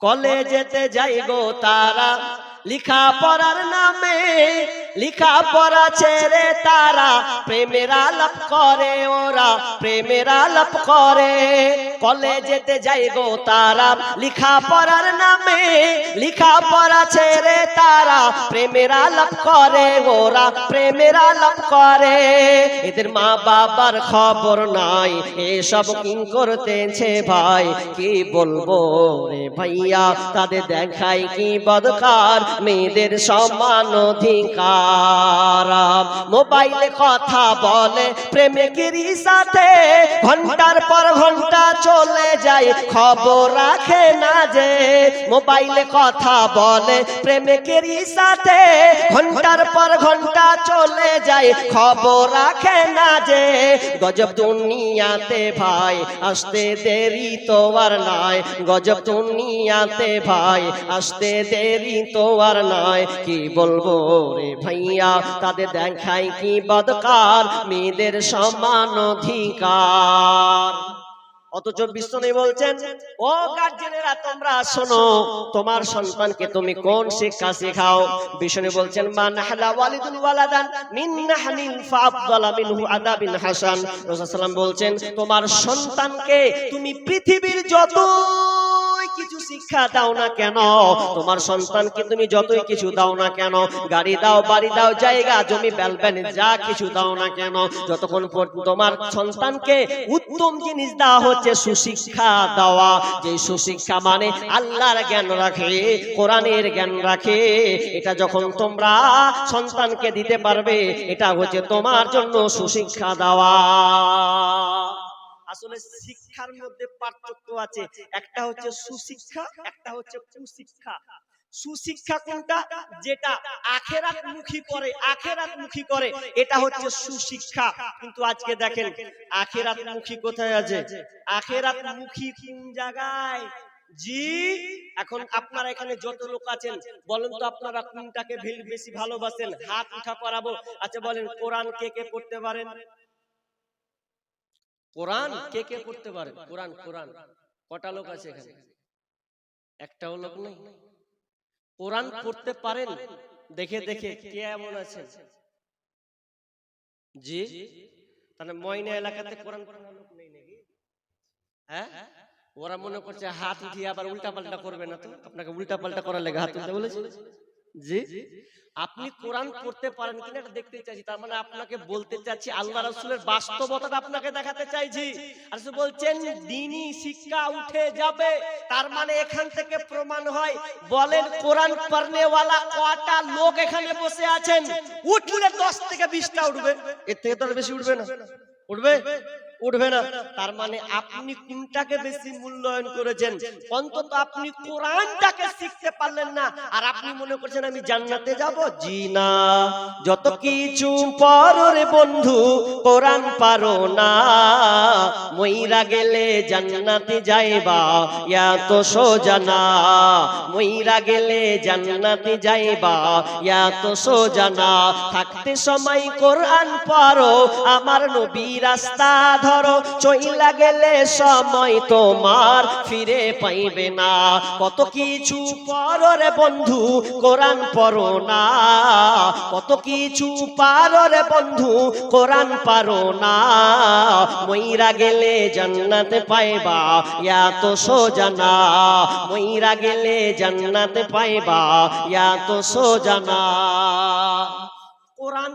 কলেজেতে যাই গো তারা লিখা পড়ার নামে লিখা পড়া ছেড়ে তারা প্রেমের আলাপ করে ওরা, প্রেমের আলাপ করে। কলেজেতে যাই গো তারা লিখা পড়ার নামে লিখা পড়া ছেড়ে তারা প্রেমের আলাপ করে ওরা, প্রেমের আলাপ করে। এদের মা বাবার খবর নাই, এসব কি করতেছে ভাই, কি বলব রে ভাইয়া? তাদের দেখাই কি বদকার? মেয়েদের সমান অধিকার। মোবাইলে কথা বলে প্রেমিকেরই সাথে ঘণ্টার পর ঘণ্টা চলে যায়। খবর রাখে না যে, মোবাইলে কথা বলে প্রেমিকেরই সাথে ঘণ্টার পর ঘণ্টা চলে যায়। খবর রাখে না যে, গজব দুনিয়াতে ভাই, আসতে দেরি তো আর নাই। গজব দুনিয়াতে ভাই, আসতে দেরি তো আর নাই। কি বলব রে ভাইয়া, তাদের দেখাই কি বদকার? মেয়েদের সমান অধিকার। অথচ বিশ্বনী বলছেন, ও গার্জেনেরা, তোমরা শোনো, তোমার সন্তানকে তুমি কোন শিক্ষা শেখাও? বিশ্বনী বলছেন মা নাহলা ওয়ালিদুন ওয়ালাদান মিন নাহনিন ফাআফদালা মিনহু আদাবিন হাসান। রাসূল বলছেন, তোমার সন্তানকে তুমি পৃথিবীর যত কিছু শিক্ষা দাও না কেন? তোমার সন্তানকে তুমি যতই কিছু দাও না কেন? গাড়ি দাও, বাড়ি দাও, জায়গা, জমি বেলবেন যা কিছু দাও না কেন? যতক্ষণ তোমার সন্তানকে উত্তম জিনিস দেওয়া হচ্ছে, সুশিক্ষা দেওয়া। যে সুশিক্ষা মানে আল্লাহর জ্ঞান রাখে, কোরআনের জ্ঞান রাখে। এটা যখন তোমরা সন্তানকে দিতে পারবে, এটা হচ্ছে তোমার জন্য সুশিক্ষা দেওয়া। আসলে শিক্ষার মধ্যে পার্থক্য আছে। একটা হচ্ছে সুশিক্ষা একটা হচ্ছে কুশিক্ষা। সুশিক্ষা কোনটা? যেটা আখেরাত মুখী করে আখেরাত মুখী করে। এটা হচ্ছে সুশিক্ষা। কিন্তু আজকে দেখেন আখেরাত মুখী কোথায় আছে? আখেরাত মুখী কোন জায়গায়? জি এখন আপনারা এখানে যত লোক আছেন বলেন তো আপনারা কোনটাকে বেশি ভালোবাসেন? হাত উঠা করাবো? আচ্ছা বলেন কোরআন কে কে পড়তে পারেন? কোরআন কে কে পড়তে পারে? কোরআন কোরআন। কটা লোক আছে এখানে? একটাও লোক নেই। কোরআন পড়তে পারেন? দেখে দেখে কে এমন আছে জি? তাহলে ময়না এলাকাতে কোরআন লোক নেই নাকি? হ্যাঁ? ওরা মনে করছে হাত উঠিয়ে আবার উল্টা পাল্টা করবে না তো? আপনাকে উল্টা পাল্টা করার লেগে হাত তুলতে বলেছে। জি? আপনি কোরআন পড়তে পারেন কিনা এটা দেখতে চাইছি তার মানে আপনাকে বলতে চাচ্ছি আল্লাহ রাসূলের বাস্তবতাটা আপনাকে দেখাতে চাইছি। আর সে বলছেন দিনী শিক্ষা উঠে যাবে। তার মানে এখান থেকে প্রমাণ হয় বলেন কোরআন পড়নে ওয়ালা কটা লোক এখানে বসে আছেন? উঠলে 10 থেকে 20টা উঠবে। এর থেকে তো বেশি উঠবে না। উঠবে? উঠবে না। তার মানে আপনি কোনটাকে বেশি মূল্যায়ন করেছেন? অন্তত আপনি কোরআনটাকে শিখতে পারলেন না। আর আপনি মনে করছেন, আমি জান্নাতে যাব? জি না। যত কিছু পরে বন্ধু, কোরআন পারো না। মইরা গেলে জান্নাতে যাইবা, ইয়া তো সোজা না। মইরা গেলে জান্নাতে যাইবা, ইয়া তো সোজা না। থাকতে সময় কোরআন পড়ো আমার নবী রাস্তা ধরো, চইলা গেলে সময় তোমার ফিরে পাইবে না। কত কিছু পড়ো রে বন্ধু, কোরআন পড়ো না। কত কিছু পারো রে বন্ধু, কোরআন পারো না। মইরা গেলে জান্নাতে পাইবা, ইয়া তো সোজা না। মইরা গেলে জান্নাতে পাইবা, ইয়া তো সোজা না। কোরআন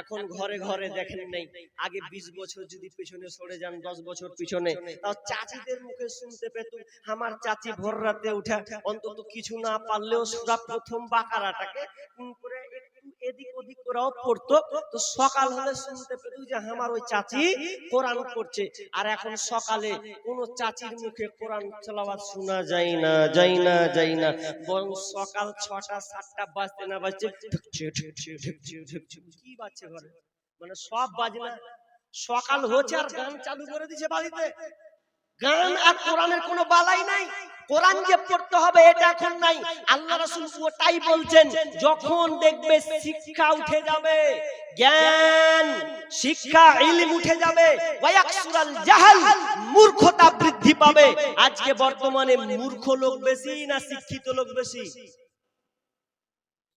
এখন ঘরে ঘরে দেখেন নাই। আগে 20 বছর যদি পিছনে সরে যান 10 বছর পিছনে তাও চাচিদের মুখে শুনতে পেতুম আমার চাচি ভোর রাতে উঠা। অন্তত কিছু না পারলেও সুরা প্রথম বাকারাটাকে করে এদিক ওদিক করেও পড়তো। তো সকাল হলে শুনতে পেত যে আমার ওই চাচি কোরআন পড়ছে। আর এখন সকালে কোন চাচির মুখে কোরআন তেলাওয়াত শোনা যায় না যায় না যায় না বরং সকাল ছটা সাতটা বাজতে না বাজছে ঢুকছে ঢুকছে ঢুকছে ঢুকছে কি বাজছে ঘরে। মানে সব বাজনা। সকাল হচ্ছে আর গান চালু করে দিছে বাড়িতে। গান আর কোরআনের কোনো বালাই নাই। কোরআন যে পড়তে হবে এটা এখন নাই। আল্লাহ রাসূল ওটাই বলছেন যখন দেখবে শিক্ষা উঠে যাবে জ্ঞান শিক্ষা ইলম উঠে যাবে। ওয়ায়াকসুরাল জাহাল মূর্খতা বৃদ্ধি পাবে। আজকে বর্তমানে মূর্খ লোক বেশি না শিক্ষিত লোক বেশি?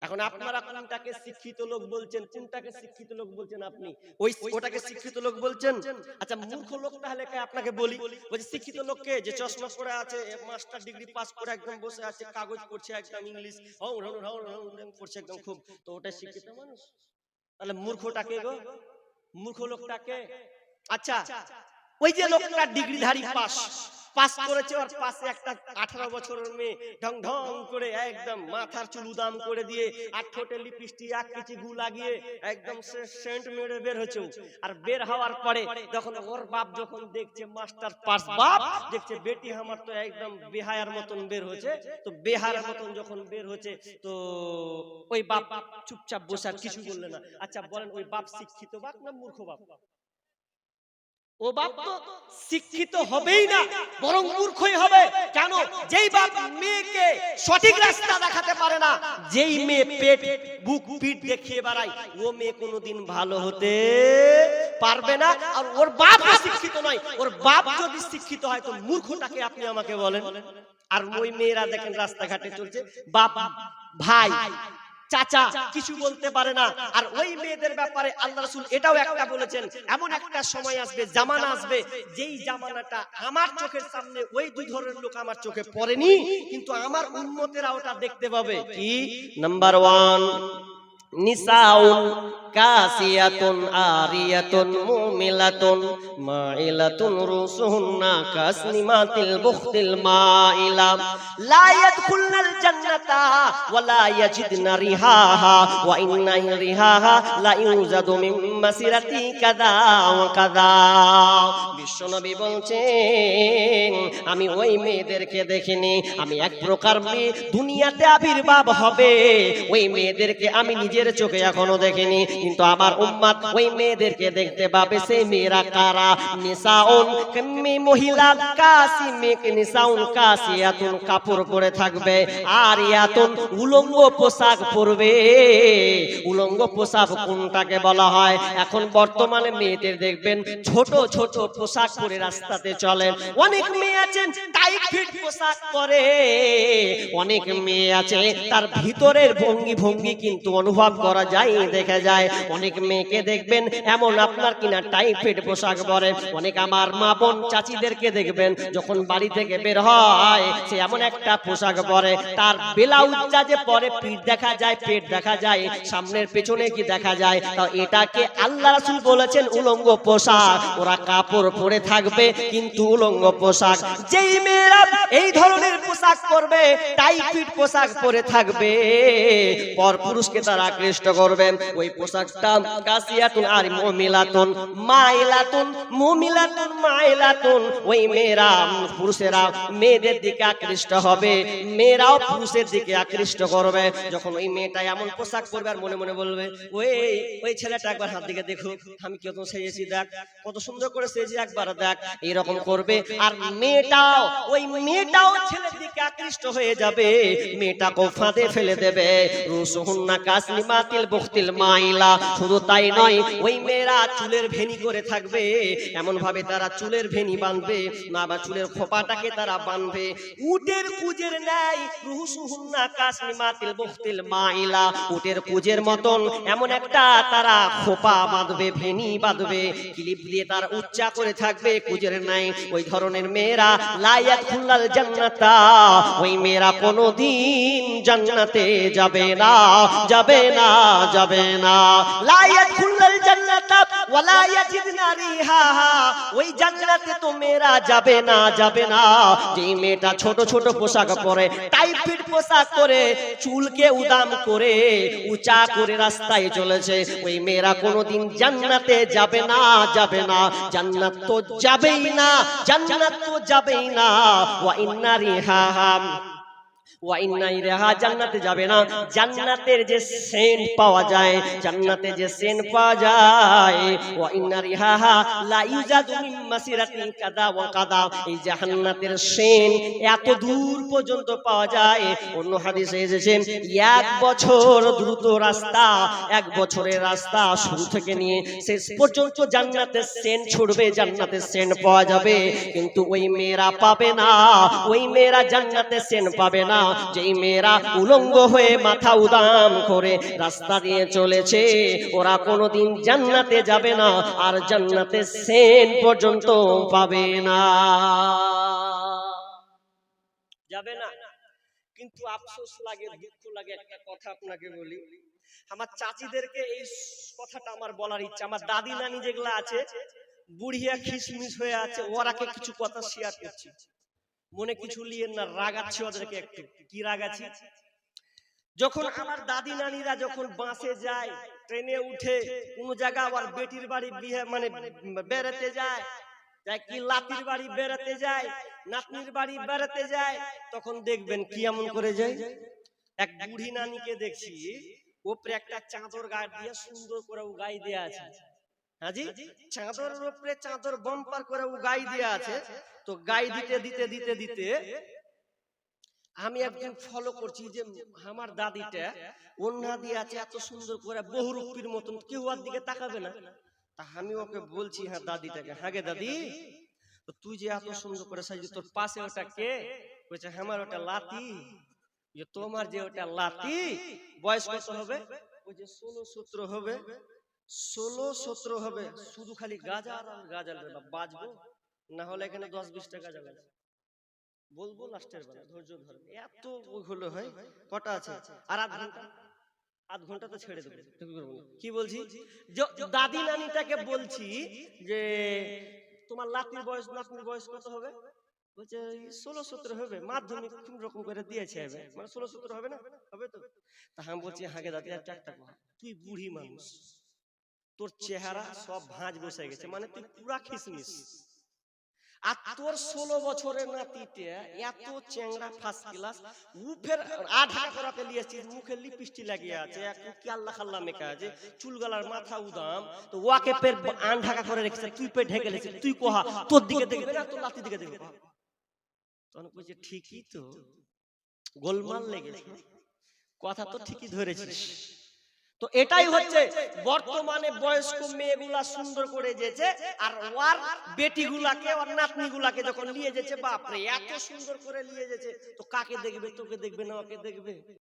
এখন আপনারা কোনটাকে শিক্ষিত লোক বলছেন কোনটাকে শিক্ষিত লোক বলছেন আপনি? ওই ওটাকে শিক্ষিত লোক বলছেন? আচ্ছা মূর্খ লোক তাহলে কে আপনাকে বলি? ওই যে শিক্ষিত লোককে যে চশমা পরে আছে মাস্টার ডিগ্রি পাস করে একদম বসে আছে কাগজ পড়ছে একদম ইংলিশ। হৌ হৌ হৌ হৌ হৌ পড়ছে একদম খুব। তো ওটা শিক্ষিত মানুষ। তাহলে মূর্খটাকে গো মূর্খ লোকটাকে আচ্ছা ওই যে লোকটা ডিগ্রিধারী পাস। পাস করেছে, ওর পাশে একটা আঠারো বছরের মেয়ে ঢং ঢং করে একদম মাথার চুল উদাম করে দিয়ে আর ঠোঁটে লিপস্টিক, এক কিছু গু লাগিয়ে একদম সেন্ট মেরে বের হয়েছে আর বের হওয়ার পরে যখন ওর বাপ যখন দেখছে মাস্টার পাস বাপ, দেখছে বেটি আমার তো একদম বেহায়ার মতন বের হয়েছে। তো বেহায়ার মতন যখন বের হয়েছে, তো ওই বাপ চুপচাপ বসে আর কিছু বললে না। আচ্ছা বলেন, ওই বাপ শিক্ষিত বাপ না মূর্খ বাপ? ও বাপ তো শিক্ষিত হবেই না বরং মূর্খই হবে। কেন? যেই বাপ মেয়েকে সঠিক রাস্তা দেখাতে পারে না যেই মেয়ে পেট বুক পিঠ দেখিয়ে বেড়ায় ও মেয়ে কোনোদিন ভালো হতে পারবে না আর ওর বাপ শিক্ষিত নয়। ওর বাপ যদি শিক্ষিত হয় তো মূর্খটাকে আপনি আমাকে বলেন। আর ওই মেয়েরা দেখেন রাস্তাঘাটে চলছে। বাপ ভাই। চাচা কিছু বলতে পারে না। আর ওই মেয়েদের ব্যাপারে আল্লাহ রাসূল এটাও একটা বলেছেন এমন একটা সময় আসবে জামানা আসবে যেই জামানাটা আমার চোখের সামনে ওই দুই ধরনের লোক আমার চোখে পড়েনি কিন্তু আমার উন্মতেরা ওটা দেখতে পাবে। কি? নাম্বার ওয়ান নিসাউন কাসিয়াতুন, আরিয়াতুন, মুমিলাতুন, মাইলাতুন, রুসুহুন্না, কাসনিমাতিল বুখতিল মাইলা। লা ইয়াদখুলনাল জান্নাতা ওয়ালা ইয়াজিদনা রিহাহা ওয়া ইন্না রিহাহা লা ইউজাদু মিন মাসিরাতি কাযা ওয়া কাযা। বিশ্বনবী বলছেন, আমি ওই মেয়েদেরকে দেখিনি, আমি এক প্রকার মেয়ে, দুনিয়াতে আবির্ভাব হবে। ওই মেয়েদেরকে আমি নিজের চোখে এখনও দেখিনি কিন্তু আমার উম্মাদ ওই মেয়েদেরকে দেখতে পাবে সেই মেয়েরা কারা? নিসাউন মহিলা কাসি মেয়ে নিসাউন কাসিয়াতুন কাপড় পরে থাকবে আর ইয়াতুন উলঙ্গ পোশাক পরবে। উলঙ্গ পোশাক কোনটাকে বলা হয়? এখন বর্তমানে মেয়েদের দেখবেন ছোট ছোট পোশাক পরে রাস্তাতে চলেন। অনেক মেয়ে আছেন টাইট ফিট পোশাক পরে। অনেক মেয়ে আছে, তার ভিতরের ভঙ্গি ভঙ্গি কিন্তু অনুভব করা যায়, দেখা যায়। অনেক মেয়েকে দেখবেন এমন আপনার কিনা টাইট ফিট পোশাক পরে। অনেক আমার মা বোন চাচিদেরকে দেখবেন যখন বাড়ি থেকে বের হয়, সে এমন একটা পোশাক পরে। তার বেলাউজটা যে পরে পিঠ দেখা যায়, পেট দেখা যায়, সামনের পেছনে কি দেখা যায়, তা এটাকে আল্লাহ রাসূল বলেছেন উলঙ্গ পোশাক। ওরা কাপড় পরে থাকবে কিন্তু উলঙ্গ পোশাক। যেই মেয়েরা এই ধরনের পোশাক পরবে টাইট পোশাক পরে থাকবে পর পুরুষকে তারা আকৃষ্ট করবেন। ওই পোশাকটা কাসিয়াতুন আর মুমিলাতুন, মাইলাতুন মুমিলাতুন, মাইলাতুন। ওই মেয়েরা, পুরুষেরা মেয়েদের দিকে আকৃষ্ট হবে, মেয়েরাও পুরুষের দিকে আকৃষ্ট করবে। যখন ওই মেয়েটা এমন পোশাক পরবে আর মনে মনে বলবে, ওই ওই ছেলেটা একবার হাত দিকে দেখো আমি কত সেজেছি, দেখ, কত সুন্দর করে সেজে একবার দেখ, এরকম করবে। আর মেয়েটাও, ওই মেয়েটাও ছেলের দিকে আকৃষ্ট হয়ে যাবে। মেয়েটাকে ফাঁদে ফেলে দেবে। রুসুহুন্না কাসলিমাতিল বুখতিল মাইলা। শুধু তাই নয়, ওই মেয়েরা চুলের ভেনি করে থাকবে। এমন ভাবে তারা চুলের ভেনি বাঁধবে, না বা চুলের খোপাটাকে তারা বাঁধবে। উটের কুজের ন্যায় রুসুহুন্না কাসলিমাতিল বুখতিল মাইলা। উটের কুজের মতন এমন একটা তারা খোপা বাঁধবে, ভেনি বাঁধবে, ক্লিপ দিয়ে তারা উচ্চা করে থাকবে কুজের নাই ওই ধরনের মেয়েরা, লায়াত খুল্লাল জান্নাতা। ওই মেয়েরা কোনোদিন জান্নাতে যাবে না যাবে না যাবে না। চুলকে উদাম করে, উঁচা করে রাস্তায় চলেছে, ওই মেয়েরা কোনোদিন জান্নাতে যাবে না যাবে না। জান্নাত তো যাবেই না, জান্নাত তো যাবেই না। ওয়া ইন্না রিহাহা। ইলাহা জান্নাতে যাবে না। জান্নাতের যে সেন্ট পাওয়া যায় জান্নাতে যে সেন্ট পাওয়া যায় রিহাহা লা ইউজাদু মিন মাসিরাতিন কাদা ওয়া কাদা এই জান্নাতের সেন্ট এত দূর পর্যন্ত পাওয়া যায়। অন্য হাদিসে এসেছে এক বছর দ্রুত রাস্তা এক বছরের রাস্তা শুরু থেকে নিয়ে শেষ পর্যন্ত জান্নাতের সেন্ট ছুটবে জান্নাতের সেন্ট পাওয়া যাবে। কিন্তু ওই মেয়েরা পাবে না ওই মেয়েরা জান্নাতে সেন পাবে না। যেই মেয়েরা উলঙ্গ হয়ে মাথা উদাম করে রাস্তা দিয়ে চলেছে, ওরা কোনোদিন জান্নাতে যাবে না, আর জান্নাতে সেন পর্যন্ত পাবে না। যাবে না। কিন্তু আফসোস লাগে, দুঃখ লাগে, একটা কথা আপনাকে বলি। আমার চাচিদেরকে এই কথাটা আমার বলার ইচ্ছা। আমার দাদি নানি যেগুলা আছে, বুড়িয়া খিসমিস হয়ে আছে, ওরাকে কিছু কথা শেয়ার করছি। মনে কিছু লিয়েন না রাগাচ্ছি ওদেরকে একটু। কি রাগাচ্ছি? যখন আমার দাদি নানিরা যখন বাসে যায় ট্রেনে উঠে কোন জায়গা আবার বেটির বাড়ি বিয়ে মানে বেড়াতে যায় কি লাতির বাড়ি বেড়াতে যায় নাতনির বাড়ি বেড়াতে যায় তখন দেখবেন কি এমন করে যায়। এক বুড়ি নানিকে দেখছি ওপরে একটা চাদর গায়ে দিয়ে সুন্দর করে ও গায়ে দেয়া আছে। হাজি চাদরের উপরে চাদর বাম্পার করে ও গায়ে দেয়া আছে। তো গায়ে দিতে দিতে দিতে দিতে আমি একদিন ফলো করছি যে আমার দাদিটা ওন্না দিয়ে আছে এত সুন্দর করে বহুরূপীর মতন কেউ আর দিকে তাকাবে না। তা আমি ওকে বলছি হ্যাঁ দাদিটাকে হ্যাঁ গে দাদি। তুই যে এত সুন্দর করে সাজিয়ে তোর পাশে ওটা কে? বলছে "হ্যাঁ, আমার ওটা লাতি। যে তোমার যে ওটা লাতি বয়স কত হবে। ওই যে ষোলো সতেরো হবে ষোলো সতেরো হবে শুধু খালি গাজা আর গাজাল রে বাপ, বাজবো না হলে এখানে দশ বিশ টাকা যাবে। বলব লাস্টের বেলা ধৈর্য ধরে এত হলো হয় কটা আছে? আর আধ ঘণ্টা আধ ঘণ্টা তো ছেড়ে দেবো। কি বলছি? য- দাদি নানিটাকে বলছি যে তোমার লাতির বয়স নাতনির বয়স কত হবে? বলছে ষোলো সতেরো হবে। মাধ্যমিক কোন রকম করে দিয়েছে হবে মানে ষোলো সতেরো হবে না? হবে তো। তা। আমি বলছি হাগে দাদি একটা কথা তুই বুড়ি মানুষ। তোর চেহারা সব ভাঁজ বসে গেছে। মানে তুই পুরা খিসমিস। আর তোর ষোলো বছরের নাতিতে এত চেংড়া ফার্স্ট ক্লাস উফের আধা করাকে নিয়েছিস মুখে লিপস্টিক লাগিয়ে আছে একটু কি আল্লাহ খাল্লা মেখে আছে চুলগালার মাথা উদাম তো ওয়াকে পের আন ঢাকা করে রেখেছে তুই পেট ঢেকে রেখেছিস তুই কোহা তোর দিকে দেখবে না তোর লাতি দিকে দেখবে তখন বলছে ঠিকই তো গোলমাল লেগেছে কথা তো ঠিকই ধরেছিস। তো এটাই হচ্ছে বর্তমানে বয়স্ক মেয়েগুলা সুন্দর করে যেছে আর ওয়ার বেটিগুলাকে ওর নাতনিগুলাকে যখন নিয়ে যেছে বাপরে এত সুন্দর করে নিয়ে যেছে। তো কাকে দেখবে? তোকে দেখবে না ওকে দেখবে?